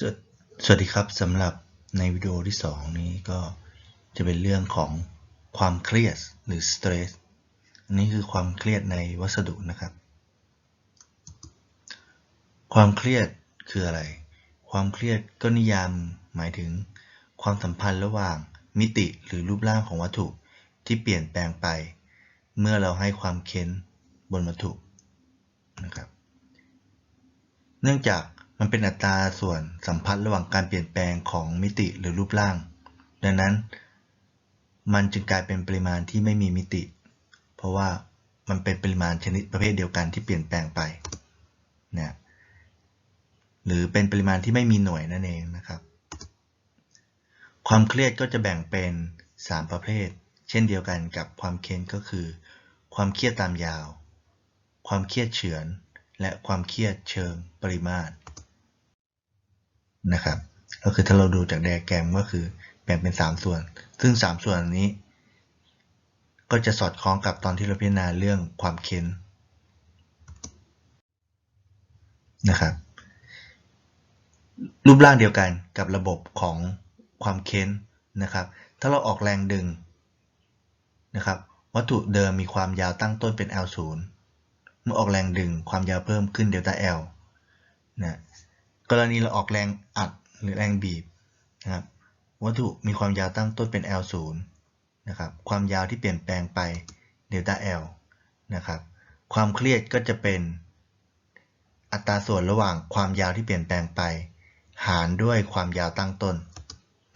สวสวัสดีครับสำหรับในวิดีโอที่ 2 นี้ก็จะเป็นเรื่องของความเครียดหรือ stress อันนี้คือความเครียดในวัสดุนะครับ ความเครียดคืออะไร ความเครียดก็นิยามหมายถึง ความสัมพันธ์ระหว่างมิติหรือรูปร่างของวัตถุที่เปลี่ยนแปลงไป เมื่อเราให้ความเค้นบนวัตถุนะครับ เนื่องจาก มันเป็นอัตราส่วนสัมพัทธ์ระหว่างการเปลี่ยนแปลงของมิติหรือรูปร่าง ดังนั้น มันจึงกลายเป็นปริมาณที่ไม่มีมิติ เพราะว่ามันเป็นปริมาณชนิดประเภทเดียวกันที่เปลี่ยนแปลงไปเนี่ยหรือเป็นปริมาณที่ไม่มีหน่วยนั่นเองนะครับ ความเครียดก็จะแบ่งเป็น 3 ประเภท เช่นเดียวกันกับความเค้นก็คือ ความเครียดตามยาว ความเครียดเฉือน และความเครียดเชิงปริมาตร นะครับก็คือถ้าเราดูจากไดอะแกรมก็คือแบ่งเป็น 3 ส่วน ซึ่ง 3 ส่วนนี้ ก็จะสอดคล้องกับตอนที่เราพิจารณาเรื่องความเค้นนะครับ รูปร่างเดียวกันกับระบบของความเค้นนะครับ ถ้าเราออกแรงดึงนะครับวัตถุเดิมมีความยาวตั้งต้นเป็น L0 เมื่อออกแรงดึงความยาวเพิ่มขึ้นเดลต้า L นะ กรณีเราออกแรงอัดหรือแรงบีบนะครับ วัตถุมีความยาวตั้งต้นเป็น L0 นะครับ ความยาวที่เปลี่ยนแปลงไปเดลต้า L นะครับ ความเครียดก็จะเป็นอัตราส่วนระหว่างความยาวที่เปลี่ยนแปลงไป หารด้วยความยาวตั้งต้น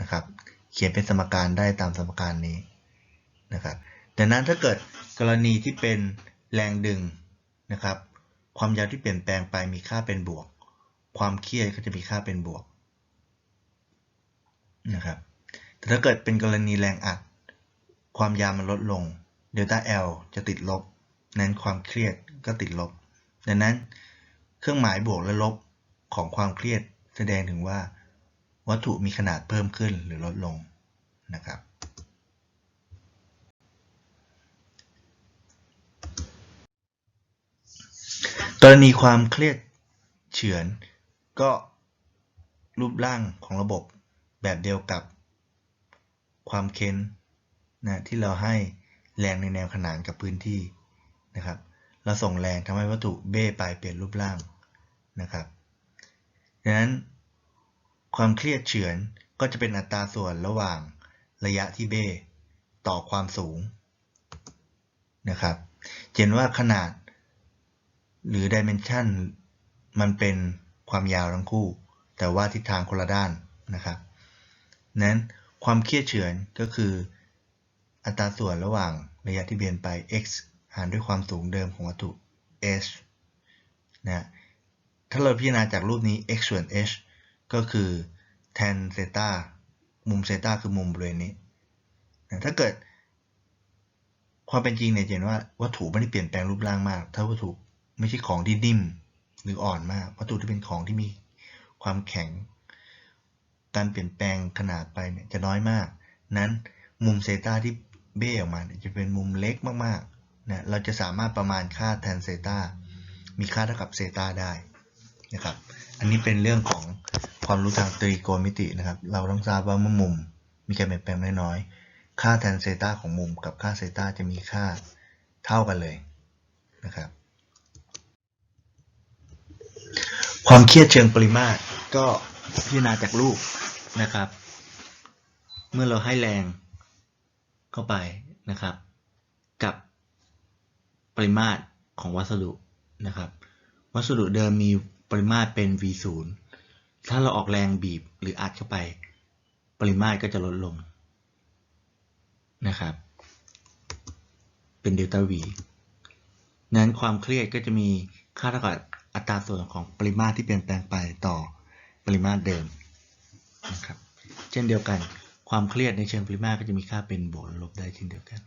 นะครับ เขียนเป็นสมการได้ตามสมการนี้นะครับดังนั้นถ้าเกิดกรณีที่เป็นแรงดึงนะครับ ความยาวที่เปลี่ยนแปลงไปมีค่าเป็นบวก ความเครียดก็จะมีค่าเป็นบวกนะครับ แต่ถ้าเกิดเป็นกรณีแรงอัด ความยาวมันลดลงเดลต้า L จะติดลบ นั้นความเครียดก็ติดลบ ดังนั้นเครื่องหมายบวกและลบของความเครียดแสดงถึงว่า วัตถุมีขนาดเพิ่มขึ้นหรือลดลงนะครับ กรณีความเครียดเฉือน ก็รูปร่างของระบบแบบเดียวกับความเค้นนะที่เราให้แรงในแนวขนานกับพื้นที่นะครับ เราส่งแรงทำให้วัตถุเบ้ไปเปลี่ยนรูปร่างนะครับดังนั้น ความเครียดเฉือนก็จะเป็นอัตราส่วนระหว่างระยะที่เบ้ต่อความสูงนะครับเห็นว่าขนาดหรือ dimension มันเป็น ความยาวทั้งคู่ แต่ว่าทิศทางคนละด้านนะครับนั้นความเครียดเฉือนก็คือ อัตราส่วนระหว่างระยะที่เปลี่ยนไป x หารด้วยความสูงเดิมของวัตถุ h นะถ้าเราพิจารณาจากรูปนี้ x ส่วน h ก็คือ tan เซตามุมเซตาคือมุมบริเวณนี้นะถ้าเกิด ความเป็นจริงเนี่ยเห็นว่าวัตถุไม่ได้เปลี่ยนแปลงรูปร่างมาก ถ้าวัตถุไม่ใช่ของที่นิ่ม หรืออ่อนมาก วัตถุที่เป็นของที่มีความแข็ง การเปลี่ยนแปลงขนาดไปเนี่ยจะน้อยมาก นั้นมุมเซตาที่เบ้ออกมาจะเป็นมุมเล็กมากๆนะเราจะสามารถประมาณค่าแทนเซตามีค่าเท่ากับเซตาได้นะครับ อันนี้เป็นเรื่องของความรู้ทางตรีโกณมิตินะครับ เราต้องทราบว่าเมื่อมุมมีการเปลี่ยนแปลงน้อยๆ ค่าแทนเซตาของมุมกับค่าเซตาจะมีค่าเท่ากันเลยนะครับ ความเครียดเชิงปริมาตรก็พิจารณาจากรูปนะครับ เมื่อเราให้แรงเข้าไปนะครับ กับปริมาตรของวัสดุนะครับ วัสดุเดิมมีปริมาตรเป็น v0 ถ้าเราออกแรงบีบหรืออัดเข้าไป ปริมาตรก็จะลดลงนะครับ เป็นเดลต้า v นั้นความเครียดก็จะมีค่าเท่ากับ อัตราส่วนของปริมาตรที่เปลี่ยนแปลงไปต่อปริมาตรเดิมนะครับ เช่นเดียวกัน ความเครียดในเชิงปริมาตรก็จะมีค่าเป็นบวกลบได้เช่นเดียวกัน